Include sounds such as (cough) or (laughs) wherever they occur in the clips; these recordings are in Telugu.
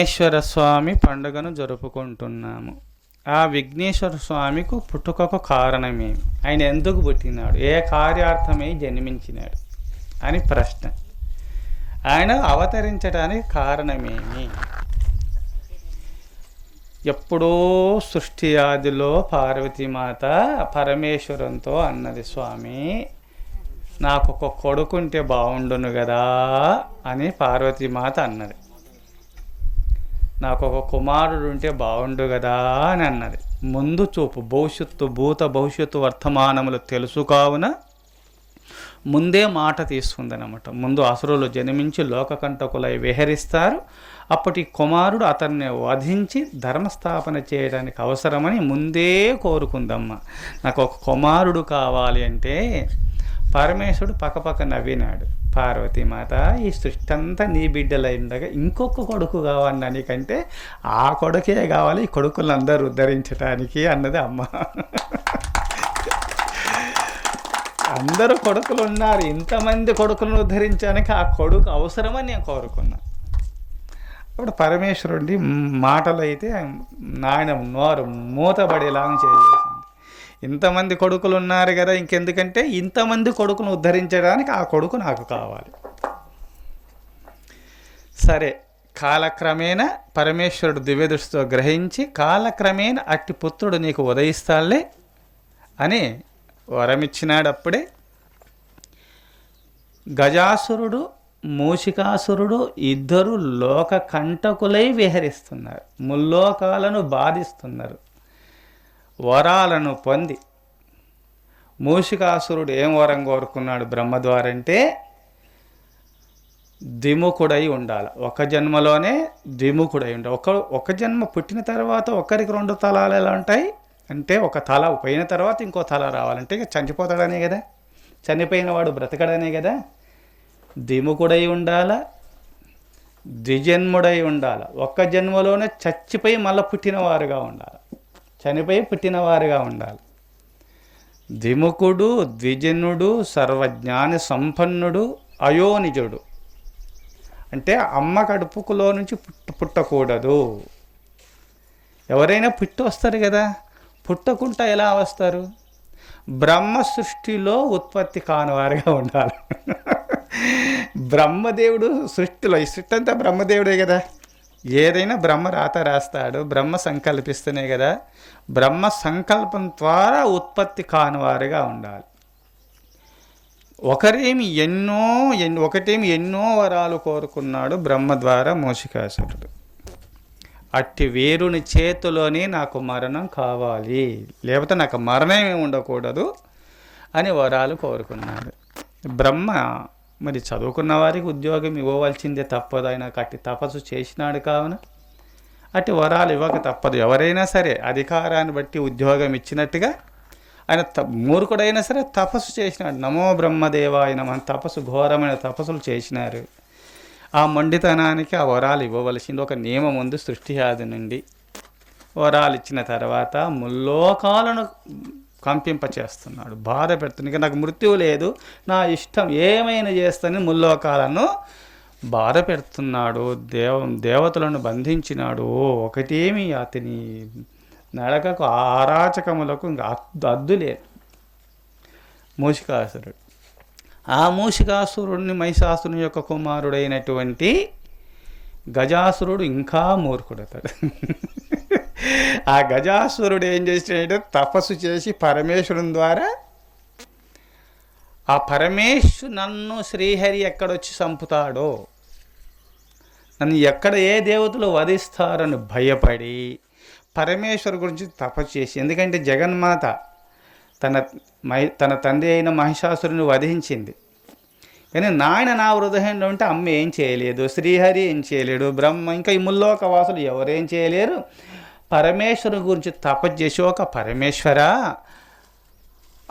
విఘ్నేశ్వర స్వామి పండుగను జరుపుకుంటున్నాము. ఆ విఘ్నేశ్వర స్వామికు పుట్టుకకు కారణమేమి ఆయన ఎందుకు పుట్టినాడు? ఏ కార్యార్థమై జన్మించినాడు? అని ప్రశ్న. ఆయన అవతరించడానికి కారణమేమి? ఎప్పుడో సృష్టి ఆదిలో పార్వతీమాత పరమేశ్వరంతో అన్నది స్వామి నాకు ఒక కొడుకుంటే బాగుండును కదా అని పార్వతీమాత అన్నది. నాకు ఒక కుమారుడు ఉంటే బాగుండు కదా అని అన్నది. ముందు చూపు భవిష్యత్తు భూత భవిష్యత్తు వర్తమానములు తెలుసు కావున ముందే మాట తీసుకుందనమాట. ముందు అసురులు జన్మించి లోకకంటకులై విహరిస్తారు. అప్పటి కుమారుడు అతన్ని వధించి ధర్మస్థాపన చేయడానికి అవసరమని ముందే కోరుకుందమ్మ. నాకు ఒక కుమారుడు కావాలి అంటే పరమేశ్వరుడు పక్కపక్క నవ్వినాడు. పార్వతీమాత ఈ సృష్టి అంతా నీ బిడ్డలైండగా ఇంకొక కొడుకు కావాలి నీకంటే ఆ కొడుకే కావాలి ఈ కొడుకులందరూ ఉద్ధరించడానికి అన్నది అమ్మ. అందరూ కొడుకులు ఉన్నారు ఇంతమంది కొడుకులను ఉద్ధరించడానికి ఆ కొడుకు అవసరమని నేను కోరుకున్నా. అప్పుడు పరమేశ్వరుడి మాటలు అయితే నాయన నోరు మూతబడేలాగా చేసేసి ఇంతమంది కొడుకులు ఉన్నారు కదా ఇంకెందుకంటే ఇంతమంది కొడుకును ఉద్ధరించడానికి ఆ కొడుకు నాకు కావాలి. సరే కాలక్రమేణా పరమేశ్వరుడు దివ్యదృష్టితో గ్రహించి కాలక్రమేణా అట్టి పుత్రుడు నీకు ఉదయిస్తాలే అని వరమిచ్చినాడప్పుడే గజాసురుడు మూషికాసురుడు ఇద్దరు లోక కంటకులై విహరిస్తున్నారు ముల్లోకాలను బాధిస్తున్నారు. వరాలను పొంది. మూషికాసురుడు ఏం వరం కోరుకున్నాడు బ్రహ్మ ద్వారంటే దిముకుడై ఉండాలి. ఒక జన్మలోనే దిముకుడై ఉండాలి. ఒక ఒక జన్మ పుట్టిన తర్వాత ఒకరికి రెండు తలాలు ఎలా ఉంటాయి? అంటే ఒక తల పోయిన తర్వాత ఇంకో తల రావాలంటే చనిపోతాడనే కదా. చనిపోయిన వాడు బ్రతకడనే కదా. ద్విముఖుడై ఉండాల. ద్విజన్ముడై ఉండాలి. ఒక్క జన్మలోనే చచ్చిపోయి మళ్ళీ పుట్టినవారుగా ఉండాలి. చనిపోయి పుట్టినవారుగా ఉండాలి. ద్విముఖుడు ద్విజనుడు సర్వజ్ఞాన సంపన్నుడు అయోనిజుడు. అంటే అమ్మ కడుపుకులో నుంచి పుట్ట పుట్టకూడదు. ఎవరైనా పుట్టి వస్తారు కదా పుట్టకుండా ఎలా వస్తారు? బ్రహ్మ సృష్టిలో ఉత్పత్తి కానివారుగా ఉండాలి. బ్రహ్మదేవుడు సృష్టిలో ఈ సృష్టి అంతా బ్రహ్మదేవుడే కదా. ఏదైనా బ్రహ్మ రాత రాస్తాడు బ్రహ్మ సంకల్పిస్తేనే కదా బ్రహ్మ సంకల్పం ద్వారా ఉత్పత్తి కానివారుగా ఉండాలి. ఒకరేమి ఎన్నో ఎన్ ఒకటేమి ఎన్నో వరాలు కోరుకున్నాడు బ్రహ్మ ద్వారా మోషికాసురుడు అట్టి వీరుని చేతిలోనే నాకు మరణం కావాలి లేకపోతే నాకు మరణమే ఉండకూడదు అని వరాలు కోరుకున్నాడు. బ్రహ్మ మరి చదువుకున్న వారికి ఉద్యోగం ఇవ్వవలసిందే తప్పదు ఆయన అట్టి తపస్సు చేసినాడు కావున. అట్టి వరాలు ఇవ్వక తప్పదు. ఎవరైనా సరే అధికారాన్ని బట్టి ఉద్యోగం ఇచ్చినట్టుగా ఆయన త మూర్ఖుడైనా సరే తపస్సు చేసినాడు. నమో బ్రహ్మదేవాయ నమ తపస్సు ఘోరమైన తపస్సులు చేసినారు. ఆ మొండితనానికి ఆ వరాలు ఇవ్వవలసింది ఒక నియమం ఉంది సృష్టి ఆది నుండి. వరాలు ఇచ్చిన తర్వాత ముల్లోకాలను కంపింపచేస్తున్నాడు. బాధ పెడుతున్నాడు ఇక నాకు మృత్యువు లేదు. నా ఇష్టం ఏమైనా చేస్తానని ముల్లోకాలను బాధ పెడుతున్నాడు. దేవ దేవతలను బంధించినాడు. ఒకటేమి అతని నడకకు ఆరాచకములకు ఇంకా అద్దు అద్దు లేదు. మూషికాసురుడు. ఆ మూషికాసురుడిని మహిషాసురుని యొక్క కుమారుడైనటువంటి గజాసురుడు ఇంకా మూర్ఖుడతాడు. ఆ గజాసురుడు ఏం చేసినాడంటే తపస్సు చేసి పరమేశ్వరుని ద్వారా ఆ పరమేశ్వరు నన్ను శ్రీహరి ఎక్కడొచ్చి చంపుతాడో నన్ను ఎక్కడ ఏ దేవతలు వధిస్తారని భయపడి పరమేశ్వరు గురించి తపస్సు చేసి ఎందుకంటే జగన్మాత తన మై తన తండ్రి అయిన మహిషాసురుని వధించింది. కానీ నాయన నా హృదయంలో ఉంటే అమ్మ ఏం చేయలేదు శ్రీహరి ఏం చేయలేడు బ్రహ్మ ఇంకా ఈ ముల్లోక వాసులు ఎవరేం చేయలేరు? పరమేశ్వరు గురించి తపస్సు చేసి ఒక పరమేశ్వర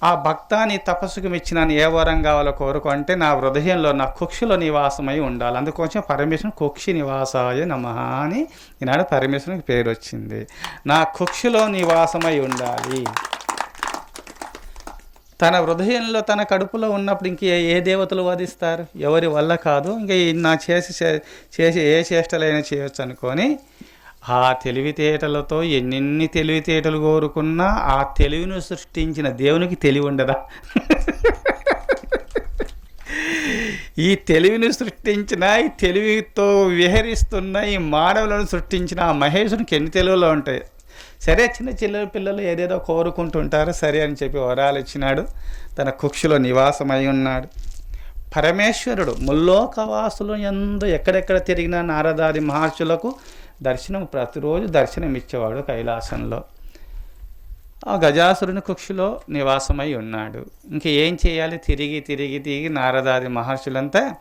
ఆ భక్తాన్ని తపస్సుకు మెచ్చినాను ఏ వరం కావాలో కోరుకో అంటే నా హృదయంలో నా కుక్షిలో నివాసమై ఉండాలి. అందుకోసం పరమేశ్వరుని కుక్షి నివాసాయ నమ అని ఈనాడు పరమేశ్వరునికి పేరు వచ్చింది. నా కుక్షిలో నివాసమై ఉండాలి. తన హృదయంలో తన కడుపులో ఉన్నప్పుడు ఇంక ఏ- దేవతలు వధిస్తారు? ఎవరి వల్ల కాదు. ఇంకా నా చేసి చే- చేసి ఏ చేష్టలైనా చేయొచ్చు అనుకొని ఆ తెలివితేటలతో ఎన్నెన్ని తెలివితేటలు కోరుకున్నా ఆ తెలివిని సృష్టించిన దేవునికి తెలివి ఉండదా? ఈ తెలివిని సృష్టించిన ఈ తెలివితో విహరిస్తున్న ఈ మానవులను సృష్టించిన ఆ మహేశునికి ఎన్ని తెలివిలో ఉంటాయి? సరే చిన్న చిన్న పిల్లలు ఏదేదో కోరుకుంటుంటారు. సరే అని చెప్పి వరాలు ఇచ్చినాడు తన కుక్షిలో నివాసమై ఉన్నాడు. పరమేశ్వరుడు ముల్లోకవాసులు ఎందు ఎక్కడెక్కడ తిరిగిన నారదాది మహర్షులకు దర్శనం ప్రతిరోజు దర్శనం ఇచ్చేవాడు కైలాసంలో. ఆ గజాసురుని కుక్షిలో నివాసమై ఉన్నాడు. ఇంక ఏం చేయాలి? తిరిగి తిరిగి తిరిగి నారదాది మహర్షులంతా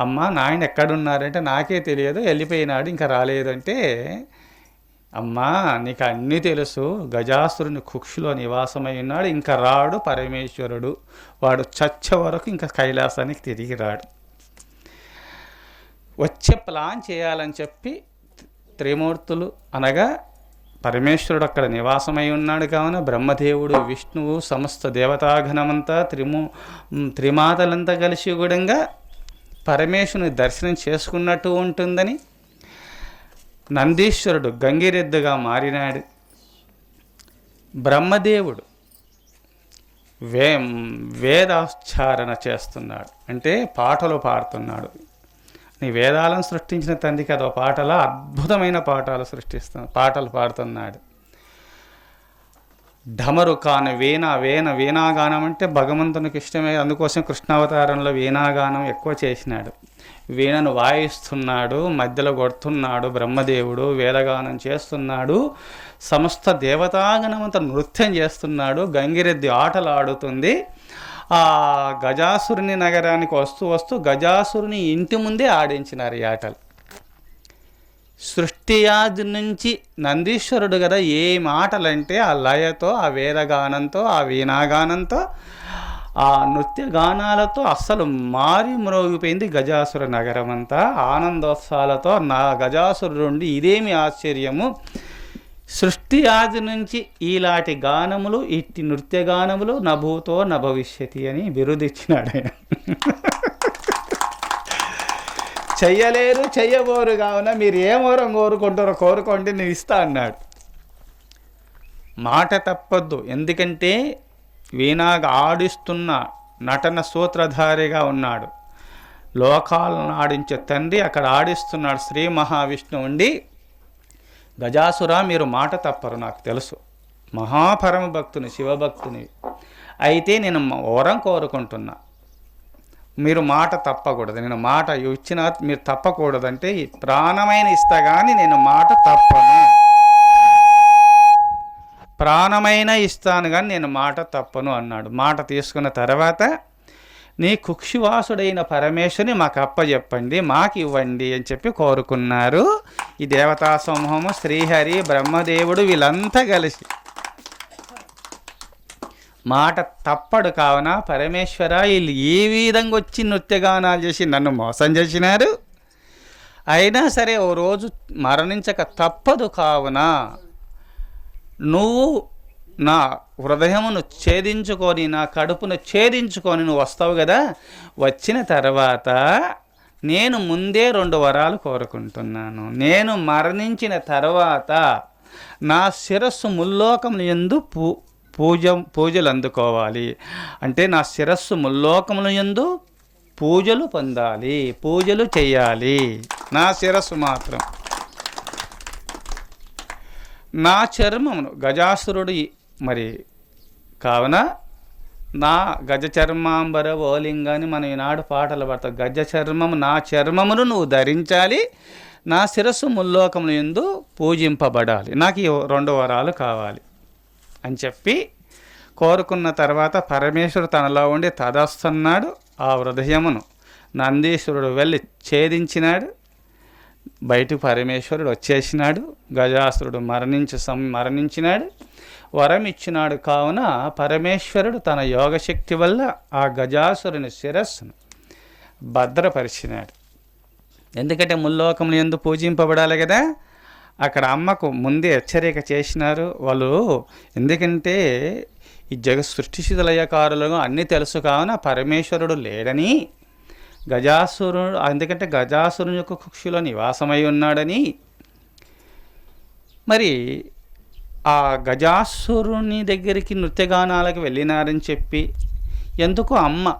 అమ్మ నాయన ఎక్కడున్నారంటే నాకే తెలియదు వెళ్ళిపోయినాడు ఇంకా రాలేదంటే అమ్మా నీకు అన్నీ తెలుసు గజాసురుని కుక్షిలో నివాసమై ఉన్నాడు ఇంకా రాడు పరమేశ్వరుడు. వాడు చచ్చే వరకు ఇంకా కైలాసానికి తిరిగి రాడు. వచ్చే ప్లాన్ చేయాలని చెప్పి త్రిమూర్తులు అనగా పరమేశ్వరుడు అక్కడ నివాసమై ఉన్నాడు కావున బ్రహ్మదేవుడు విష్ణువు సమస్త దేవతాఘనమంతా త్రిము త్రిమాతలంతా కలిసి కూడా పరమేశ్వరుని దర్శనం చేసుకున్నట్టు ఉంటుందని నందీశ్వరుడు గంగిరెద్దుగా మారినాడు. బ్రహ్మదేవుడు వే వేదాచారణ చేస్తున్నాడు. అంటే పాటలు పాడుతున్నాడు. నీ వేదాలను సృష్టించిన తండ్రికి అదో పాటల అద్భుతమైన పాఠాలు సృష్టిస్తు పాటలు పాడుతున్నాడు. ఢమరు ఢమరుకాన వీణ వీణ వీణాగానం అంటే భగవంతునికి ఇష్టమే. అందుకోసం కృష్ణావతారంలో వీణాగానం ఎక్కువ చేసినాడు. వీణను వాయిస్తున్నాడు మధ్యలో కొడుతున్నాడు బ్రహ్మదేవుడు వేదగానం చేస్తున్నాడు సమస్త దేవతాగణమంతా నృత్యం చేస్తున్నాడు గంగిరెద్ది ఆటలు ఆడుతుంది ఆ గజాసురుని నగరానికి వస్తూ వస్తూ గజాసురుని ఇంటి ముందే ఆడించినారు ఈ ఆటలు. సృష్టియాది నుంచి నందీశ్వరుడు కదా ఏం ఆటలంటే ఆ లయతో ఆ వేదగానంతో ఆ వీణాగానంతో ఆ నృత్య గానాలతో అస్సలు మారి మ్రోగిపోయింది గజాసుర నగరం అంతా ఆనందోత్సాలతో నా గజాసురుడు ఇదేమి ఆశ్చర్యము? సృష్టి ఆది నుంచి ఈలాంటి గానములు ఇట్టి నృత్య గానములు నభూతో నభవిష్యతి అని బిరుదిచ్చినాడు ఆయన. చెయ్యలేరు చెయ్యబోరు కావున మీరు ఏమోరం కోరుకుంటారో కోరుకోండి నేను ఇస్తా అన్నాడు. మాట తప్పద్దు ఎందుకంటే వీణాగా ఆడిస్తున్న నటన సూత్రధారిగా ఉన్నాడు. లోకాలను ఆడించే తండ్రి అక్కడ ఆడిస్తున్నాడు శ్రీ మహావిష్ణువు ఉండి గజాసురా మీరు మాట తప్పరు నాకు తెలుసు. మహాపరమ భక్తుని శివభక్తుని. అయితే నేను వరం కోరుకుంటున్నా. మీరు మాట తప్పకూడదు. నేను మాట ఇచ్చిన మీరు తప్పకూడదంటే ఈ ప్రాణమైన ఇస్తా కానీ నేను మాట తప్పను. ప్రాణమైన ఇస్తాను కానీ నేను మాట తప్పను అన్నాడు. మాట తీసుకున్న తర్వాత నీ కుక్షివాసుడైన పరమేశ్వరుని మాకు అప్పజెప్పండి మాకు ఇవ్వండి అని చెప్పి కోరుకున్నారు. ఈ దేవతా సమూహము శ్రీహరి బ్రహ్మదేవుడు వీళ్ళంతా కలిసి. మాట తప్పడు కావున పరమేశ్వర వీళ్ళు ఏ విధంగా వచ్చి నృత్యగానాలు చేసి నన్ను మోసం చేసినారు. అయినా సరే ఓ రోజు మరణించక తప్పదు కావున నువ్వు నా హృదయమును ఛేదించుకొని నా కడుపును ఛేదించుకొని నువ్వు వస్తావు కదా? వచ్చిన తర్వాత నేను ముందే రెండు వరాలు కోరుకుంటున్నాను. నేను మరణించిన తర్వాత నా శిరస్సు ముల్లోకములు ఎందు పూ పూజ పూజలు అందుకోవాలి. అంటే నా శిరస్సు ముల్లోకముల ఎందు పూజలు పొందాలి పూజలు చేయాలి. నా శిరస్సు మాత్రం. నా చర్మమును గజాసురుడు మరి కావున నా గజ చర్మాంబర ఓలింగాని మనం ఈనాడు పాటలు పడతాం. గజ చర్మము నా చర్మమును నువ్వు ధరించాలి. నా శిరస్సు ముల్లోకముల ఎందు పూజింపబడాలి. నాకు ఈ రెండు వరాలు కావాలి అని చెప్పి కోరుకున్న తర్వాత పరమేశ్వరుడు తనలో ఉండి తదస్తున్నాడు ఆ హృదయమును. నందీశ్వరుడు వెళ్ళి ఛేదించినాడు. బయటకు పరమేశ్వరుడు వచ్చేసినాడు. గజాసురుడు మరణించి సం మరణించినాడు. వరం ఇచ్చినాడు కావున పరమేశ్వరుడు తన యోగశక్తి వల్ల ఆ గజాసురుని శిరస్సును భద్రపరిచినాడు. ఎందుకంటే ముల్లోకములు ఎందు పూజింపబడాలి కదా అక్కడ అమ్మకు ముందే హెచ్చరిక చేసినారు. వాళ్ళు ఎందుకంటే ఈ జగ సృష్టిశిథులయ్యకారులు అన్నీ తెలుసు కావున పరమేశ్వరుడు లేడని గజాసురుడు ఎందుకంటే గజాసురుని యొక్క కుక్షిలో నివాసమై ఉన్నాడని. మరి ఆ గజాసురుని దగ్గరికి నృత్యగానాలకు వెళ్ళినారని చెప్పి ఎందుకు అమ్మ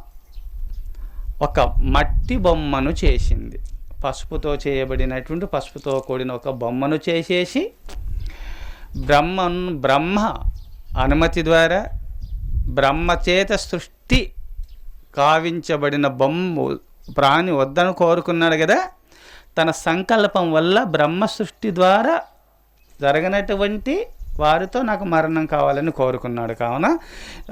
ఒక మట్టి బొమ్మను చేసింది. పసుపుతో చేయబడినటువంటి పసుపుతో కూడిన ఒక బొమ్మను చేసేసి బ్రహ్మను బ్రహ్మ అనుమతి ద్వారా బ్రహ్మచేత సృష్టి కావించబడిన బొమ్మ ప్రాణి వద్దను కోరుకున్నాడు కదా. తన సంకల్పం వల్ల బ్రహ్మ సృష్టి ద్వారా జరగనటువంటి వారితో నాకు మరణం కావాలని కోరుకున్నాడు. కావున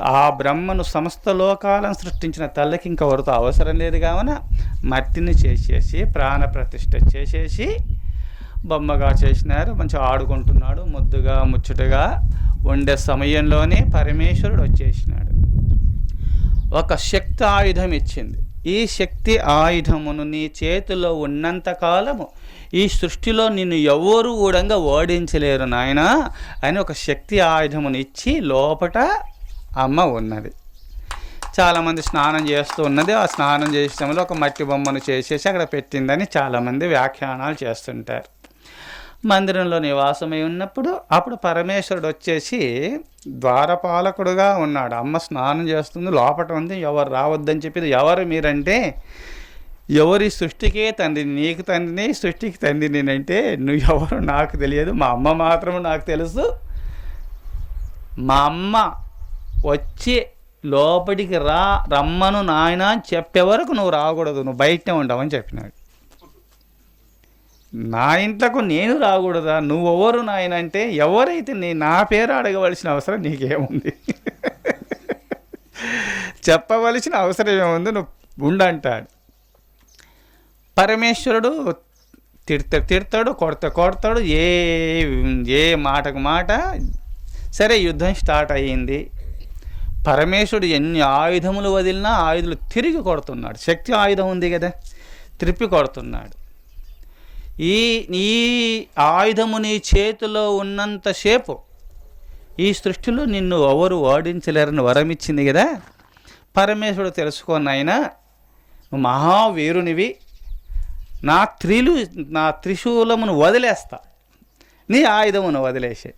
ఆ బ్రహ్మను సమస్త లోకాలను సృష్టించిన తల్లికి ఇంకెవరితో అవసరం లేదు. కావున మట్టిని చేసేసి ప్రాణ ప్రతిష్ఠ చేసేసి బొమ్మగా చేసినారు. మంచిగా ఆడుకుంటున్నాడు. ముద్దుగా ముచ్చటగా ఉండే సమయంలోనే పరమేశ్వరుడు వచ్చేసినాడు. ఒక శక్తి ఆయుధం ఇచ్చింది. ఈ శక్తి ఆయుధమును నీ చేతిలో ఉన్నంత కాలము ఈ సృష్టిలో నిన్ను ఎవరు ఊడంగా ఓడించలేరు నాయన అని ఒక శక్తి ఆయుధమును ఇచ్చి లోపట అమ్మ ఉన్నది. చాలామంది స్నానం చేస్తూ ఉన్నది. ఆ స్నానం చేసే సమయంలో ఒక మట్టి బొమ్మను చేసేసి అక్కడ పెట్టిందని చాలామంది వ్యాఖ్యానాలు చేస్తుంటారు. మందిరంలో నివాసమై ఉన్నప్పుడు అప్పుడు పరమేశ్వరుడు వచ్చేసి ద్వారపాలకుడుగా ఉన్నాడు. అమ్మ స్నానం చేస్తుంది లోపట ఉంది ఎవరు రావద్దని చెప్పి ఎవరు మీరంటే ఎవరి సృష్టికే తండ్రి నీకు తండ్రిని సృష్టికి తండ్రి నేనంటే నువ్వు ఎవరు నాకు తెలియదు. మా అమ్మ మాత్రం నాకు తెలుసు. మా అమ్మ వచ్చి లోపలికి రా రమ్మను నాయన అని చెప్పే వరకు నువ్వు రాకూడదు. నువ్వు బయటనే ఉండవని చెప్పినాడు. నా ఇంట్లోకి నేను రాకూడదా? నువ్వెవరు నాయన అంటే ఎవరైతే నీ నా పేరు అడగవలసిన అవసరం నీకేముంది? చెప్పవలసిన అవసరం ఏముంది నువ్వు ఉండంటాడు. పరమేశ్వరుడు తిడత తిడతాడు కొడత కొడతాడు ఏ ఏ మాటకు మాట. సరే యుద్ధం స్టార్ట్ అయ్యింది. పరమేశ్వరుడు ఎన్ని ఆయుధములు వదిలినా ఆయుధాలు తిరిగి కొడుతున్నాడు. శక్తి ఆయుధం ఉంది కదా త్రిప్పి కొడుతున్నాడు. ఈ ఈ ఆయుధము నీ చేతిలో ఉన్నంతసేపు ఈ సృష్టిలో నిన్ను ఎవరు ఓడించలేరని వరం ఇచ్చింది కదా. పరమేశ్వరుడు తెలుసుకొని ఆయన మహావీరునివి. నా త్రిలు నా త్రిశూలమును వదిలేస్తా. నీ ఆయుధమును వదిలేసే.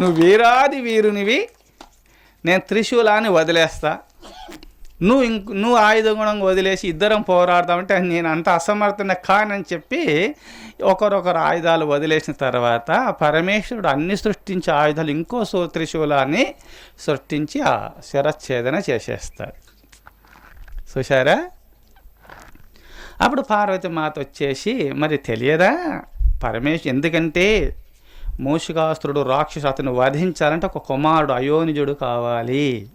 నువ్వు వీరాది వీరునివి నేను త్రిశూలాన్ని వదిలేస్తా. నువ్వు ఇంక నువ్వు ఆయుధం కూడా వదిలేసి ఇద్దరం పోరాడదామంటే నేను అంత అసమర్థన కానని చెప్పి ఒకరొకరు ఆయుధాలు వదిలేసిన తర్వాత పరమేశ్వరుడు అన్ని సృష్టించే ఆయుధాలు ఇంకో త్రిశూలాన్ని సృష్టించి ఆ శిరచ్ఛేదన చేసేస్తాడు. చూసారా అప్పుడు పార్వతి మాత వచ్చేసి మరి తెలియదా? పరమేశ్వరు ఎందుకంటే మూషికాసురుడు రాక్షసు అతను వధించాలంటే ఒక కుమారుడు అయోనిజుడు కావాలి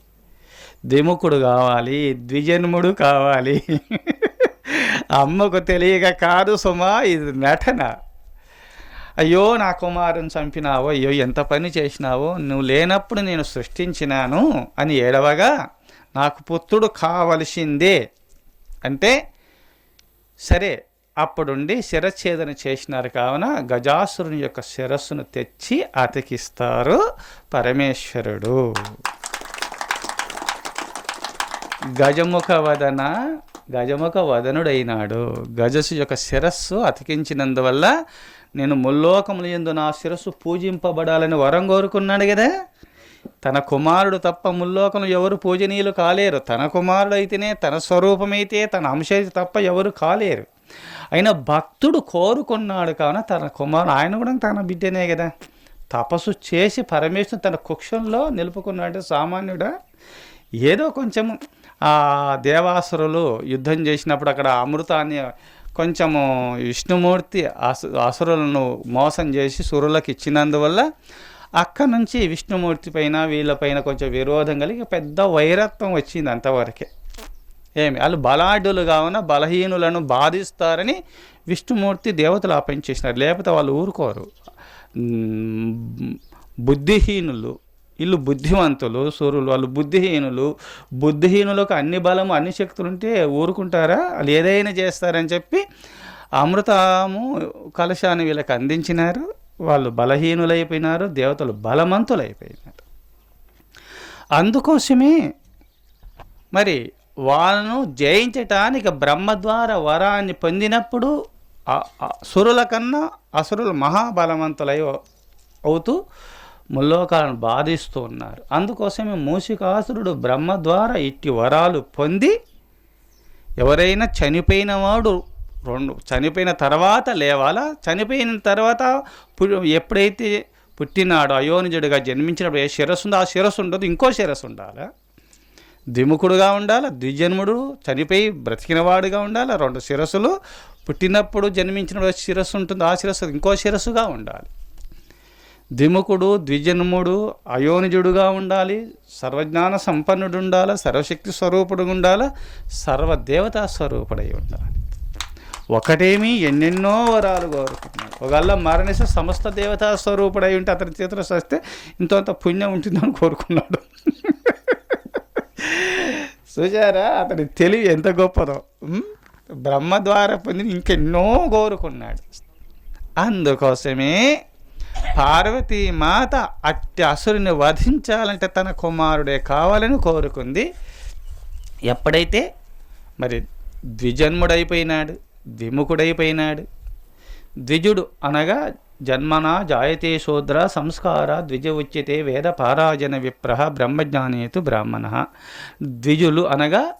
ద్విముఖుడు కావాలి ద్విజన్ముడు కావాలి. (laughs) అమ్మకు తెలియక కాదు సుమా ఇది నటన. అయ్యో నా కుమారుని చంపినావో అయ్యో ఎంత పని చేసినావో నువ్వు లేనప్పుడు నేను సృష్టించినాను అని ఏడవగా నాకు పుత్రుడు కావలసిందే. అంటే సరే అప్పుడుండి శిరఛేదన చేసినారు కావున గజాసురుని యొక్క శిరస్సును తెచ్చి అతికిస్తారు పరమేశ్వరుడు. గజముఖ వదన గజముఖ వదనుడైనాడు గజసు యొక్క శిరస్సు అతికించినందువల్ల నేను ముల్లోకములు ఎందు నా శిరస్సు పూజింపబడాలని వరం కోరుకున్నాడు కదా. తన కుమారుడు తప్ప ముల్లోకములు ఎవరు పూజనీయులు కాలేరు. తన కుమారుడు అయితేనే తన స్వరూపమైతే తన అంశైతే తప్ప ఎవరు కాలేరు. అయినా భక్తుడు కోరుకున్నాడు కావున తన కుమారుడు ఆయన కూడా తన బిడ్డనే కదా. తపస్సు చేసి పరమేశ్వరుని తన కుక్షంలో నిలుపుకున్నాడు సామాన్యుడా? ఏదో కొంచెం ఆ దేవాసురులు యుద్ధం చేసినప్పుడు అక్కడ అమృతాన్ని కొంచెము విష్ణుమూర్తి అసు అసురులను మోసం చేసి సురులకు ఇచ్చినందువల్ల అక్కడ నుంచి విష్ణుమూర్తి పైన వీళ్ళపైన కొంచెం విరోధం కలిగి పెద్ద వైరత్వం వచ్చింది అంతవరకే. ఏమి? వాళ్ళు బలాఢ్యులు కావున బలహీనులను బాధిస్తారని విష్ణుమూర్తి దేవతలు ఆ పని చేసినారు లేకపోతే వాళ్ళు ఊరుకోరు. బుద్ధిహీనులు వీళ్ళు బుద్ధిమంతులు సూర్యులు వాళ్ళు బుద్ధిహీనులు బుద్ధిహీనులకు అన్ని బలము అన్ని శక్తులు ఉంటే ఊరుకుంటారా? వాళ్ళు ఏదైనా చేస్తారని చెప్పి అమృతము కలశాన్ని వీళ్ళకి అందించినారు. వాళ్ళు బలహీనులైపోయినారు దేవతలు బలవంతులైపోయినారు. అందుకోసమే మరి వాళ్ళను జయించటానికి బ్రహ్మ ద్వారా వరాన్ని పొందినప్పుడు ఆ- సురుల కన్నా అసురులు మహాబలవంతులై అవుతూ ముల్లోకాలను బాధిస్తూ ఉన్నారు. అందుకోసమే మూషికాసురుడు బ్రహ్మ ద్వారా ఇట్టి వరాలు పొంది ఎవరైనా చనిపోయిన వాడు రెండు చనిపోయిన తర్వాత లేవాలా? చనిపోయిన తర్వాత పు- ఎప్పుడైతే పుట్టినాడో అయోనిజుడిగా జన్మించినప్పుడు ఏ శిరస్సు ఉందో ఆ శిరస్సు ఉండదు ఇంకో శిరస్సు ఉండాలా? ద్విముఖుడుగా ఉండాలి? ద్విజన్ముడు చనిపోయి బ్రతికినవాడుగా ఉండాలి? రెండు శిరస్సులు పుట్టినప్పుడు జన్మించినప్పుడు శిరస్సు ఉంటుంది? ఆ శిరస్సు ఇంకో శిరస్సుగా ఉండాలి. ద్విముఖుడు ద్విజన్ముడు అయోనిజుడుగా ఉండాలి సర్వజ్ఞాన సంపన్నుడు ఉండాలి సర్వశక్తి స్వరూపుడు ఉండాలి సర్వదేవతా స్వరూపుడై ఉండాలి. ఒకటేమి ఎన్నెన్నో వరాలు కోరుకున్నాడు ఒకవేళ మరణిస్తే సమస్త దేవతా స్వరూపుడై ఉంటే అతని చేతిలో వస్తే ఇంత పుణ్యం ఉంటుందని కోరుకున్నాడు. చూసారా అతని తెలివి ఎంత గొప్పదో. బ్రహ్మ ద్వారా పొందిన ఇంకెన్నో కోరుకున్నాడు. అందుకోసమే పార్వతీ మాత అట్టి అసురుని వధించాలంటే తన కుమారుడే కావాలని కోరుకుంది. ఎప్పుడైతే మరి ద్విజన్ముడైపోయినాడు. విముఖుడైపోయినాడు. ద్విజుడు అనగా జన్మన జాయతే శూద్ర సంస్కార ద్విజ ఉచ్యతే వేద పారాజన విప్రహ బ్రహ్మజ్ఞానేతు బ్రాహ్మణ. ద్విజులు అనగా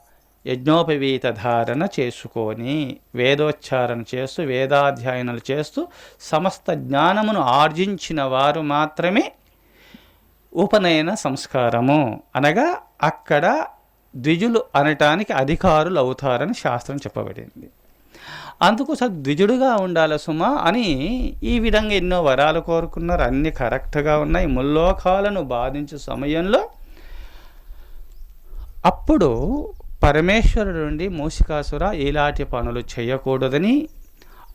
యజ్ఞోపవీత ధారణ చేసుకొని వేదోచ్చారణ చేస్తూ వేదాధ్యయనాలు చేస్తూ సమస్త జ్ఞానమును ఆర్జించిన వారు మాత్రమే ఉపనయన సంస్కారము. అనగా అక్కడ ద్విజులు అనటానికి అధికారులు అవుతారని శాస్త్రం చెప్పబడింది. అందుకు ద్విజుడుగా ఉండాలి సుమా అని ఈ విధంగా ఎన్నో వరాలు కోరుకున్నారు. అన్ని కరెక్ట్గా ఉన్నాయి. ముల్లోకాలను బాధించే సమయంలో అప్పుడు పరమేశ్వరుడు నుండి మూషికాసుర ఇలాంటి పనులు చేయకూడదని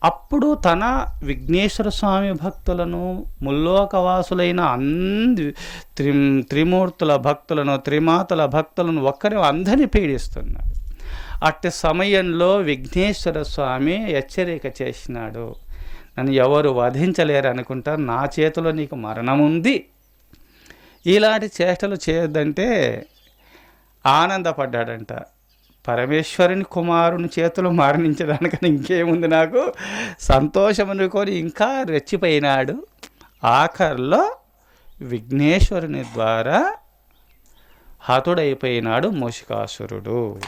అప్పుడు తన విఘ్నేశ్వర స్వామి భక్తులను ముల్లోకవాసులైన అంది త్రి త్రిమూర్తుల భక్తులను త్రిమాతల భక్తులను ఒక్కరి అందరినీ పీడిస్తున్నాడు అట్టి సమయంలో విఘ్నేశ్వర స్వామి హెచ్చరిక చేసినాడు. నన్ను ఎవరు వధించలేరు అనుకుంటా నా చేతిలో నీకు మరణం ఉంది. ఇలాంటి చేష్టలు చేయొద్దంటే ఆనందపడ్డాడంట. పరమేశ్వరుని కుమారుని చేతులు మరణించడానికని ఇంకేముంది నాకు? సంతోషం అనుకొని ఇంకా రెచ్చిపోయినాడు. ఆఖరిలో విఘ్నేశ్వరుని ద్వారా హతుడైపోయినాడు మూషికాసురుడు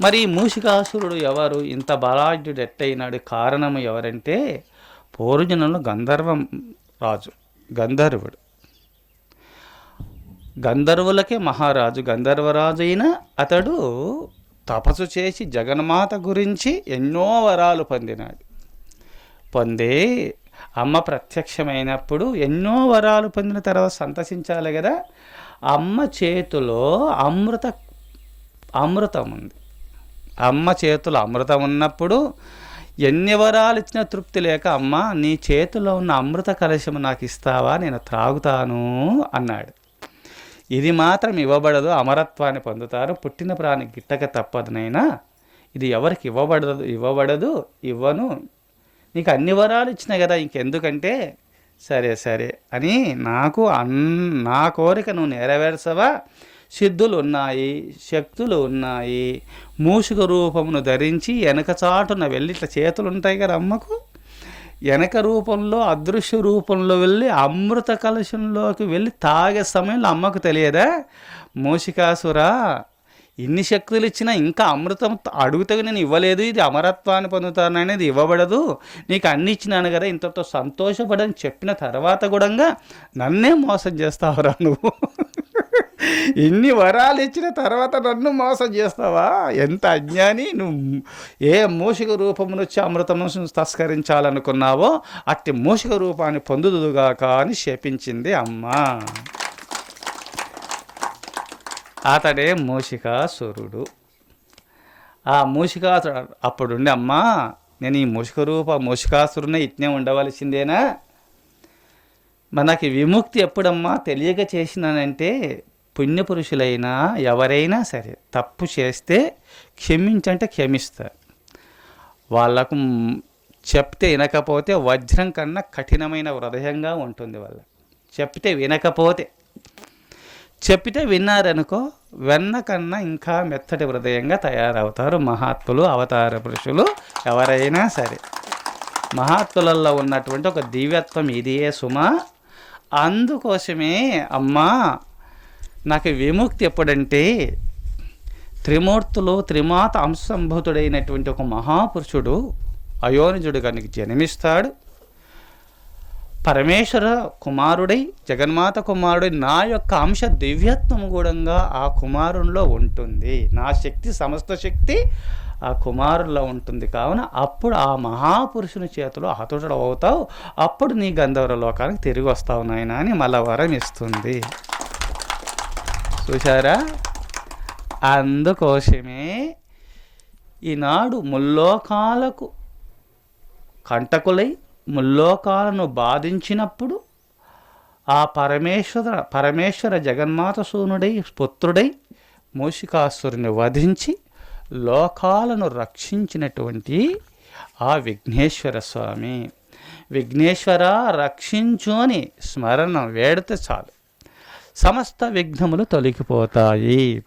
మరి మూషికాసురుడు ఎవరు? ఇంత బలాఢ్యుడు ఎట్టయినాడు కారణం ఎవరంటే పూర్వజనంలో గంధర్వం రాజు గంధర్వుడు. గంధర్వులకే మహారాజు గంధర్వరాజు అయిన అతడు తపస్సు చేసి జగన్మాత గురించి ఎన్నో వరాలు పొందినాడు. పొందే అమ్మ ప్రత్యక్షమైనప్పుడు ఎన్నో వరాలు పొందిన తర్వాత సంతసించాలి కదా? అమ్మ చేతిలో అమృత అమృతం ఉంది అమ్మ చేతులు అమృతం ఉన్నప్పుడు ఎన్ని వరాలు ఇచ్చినా తృప్తి లేక అమ్మ నీ చేతిలో ఉన్న అమృత కలశం నాకు ఇస్తావా? నేను త్రాగుతాను అన్నాడు. ఇది మాత్రం ఇవ్వబడదు అమరత్వాన్ని పొందుతారు. పుట్టిన ప్రాణి గిట్టక తప్పదునైనా ఇది ఎవరికి ఇవ్వబడదు ఇవ్వబడదు ఇవ్వను. నీకు అన్ని వరాలు ఇచ్చినాయి కదా ఇంకెందుకంటే? సరే సరే అని నాకు అన్ నా కోరిక నువ్వు నెరవేర్చవా? సిద్ధులు ఉన్నాయి శక్తులు ఉన్నాయి మూషిక రూపమును ధరించి వెనక చాటున వెళ్ళి ఇట్లా చేతులు ఉంటాయి కదా అమ్మకు? వెనక రూపంలో అదృశ్య రూపంలో వెళ్ళి అమృత కలశంలోకి వెళ్ళి తాగే సమయంలో అమ్మకు తెలియదా? మూషికాసురా ఇన్ని శక్తులు ఇచ్చినా ఇంకా అమృతం అడుగుతే నేను ఇవ్వలేదు. ఇది అమరత్వాన్ని పొందుతాను అనేది ఇవ్వబడదు. నీకు అన్ని ఇచ్చినాను కదా ఇంతతో సంతోషపడని చెప్పిన తర్వాత కూడా నన్నే మోసం చేస్తావురా నువ్వు. ఇన్ని వరాలు ఇచ్చిన తర్వాత నన్ను మోసం చేస్తావా? ఎంత అజ్ఞాని? నువ్వు ఏ మూషిక రూపమును వచ్చి అమృతమును తస్కరించాలనుకున్నావో అట్టి మూషిక రూపాన్ని పొందుదుగాక అని శపించింది అమ్మ. అతడే మూషికాసురుడు. ఆ మూషికాసుడు అప్పుడుండి అమ్మా నేను ఈ మూషిక రూప మూషికాసురునే ఇట్నే ఉండవలసిందేనా? మనకి విముక్తి ఎప్పుడమ్మా తెలియక చేసినానంటే పుణ్యపురుషులైనా ఎవరైనా సరే తప్పు చేస్తే క్షమించంటే క్షమిస్తారు. వాళ్ళకు చెప్తే వినకపోతే వజ్రం కన్నా కఠినమైన హృదయంగా ఉంటుంది వాళ్ళ చెప్తే వినకపోతే. చెప్పితే విన్నారనుకో వెన్న కన్నా ఇంకా మెత్తటి హృదయంగా తయారవుతారు మహాత్ములు అవతార పురుషులు ఎవరైనా సరే. మహాత్ములలో ఉన్నటువంటి ఒక దివ్యత్వం ఇదియే సుమ. అందుకోసమే అమ్మా నాకు విముక్తి ఎప్పుడంటే త్రిమూర్తులు త్రిమాత అంశంభూతుడైనటువంటి ఒక మహాపురుషుడు అయోనిజుడు కనుక జన్మిస్తాడు. పరమేశ్వర కుమారుడై జగన్మాత కుమారుడై నా యొక్క అంశ దివ్యత్వం కూడా ఆ కుమారుల్లో ఉంటుంది. నా శక్తి సమస్త శక్తి ఆ కుమారుల్లో ఉంటుంది. కావున అప్పుడు ఆ మహాపురుషుని చేతిలో హతుడు అవుతావు అప్పుడు నీ గంధర్వ లోకానికి తిరిగి వస్తావు నాయన అని మళ్ళా వరం ఇస్తుంది. చూసారా అందుకోసమే ఈనాడు ముల్లోకాలకు కంటకులై ముల్లోకాలను బాధించినప్పుడు ఆ పరమేశ్వర పరమేశ్వర జగన్మాత సూనుడై పుత్రుడై మూషికాసురుని వధించి లోకాలను రక్షించినటువంటి ఆ విఘ్నేశ్వర స్వామి. విఘ్నేశ్వర రక్షించు అని స్మరణ వేడితే చాలు. సమస్త విఘ్నములు తొలగిపోతాయి.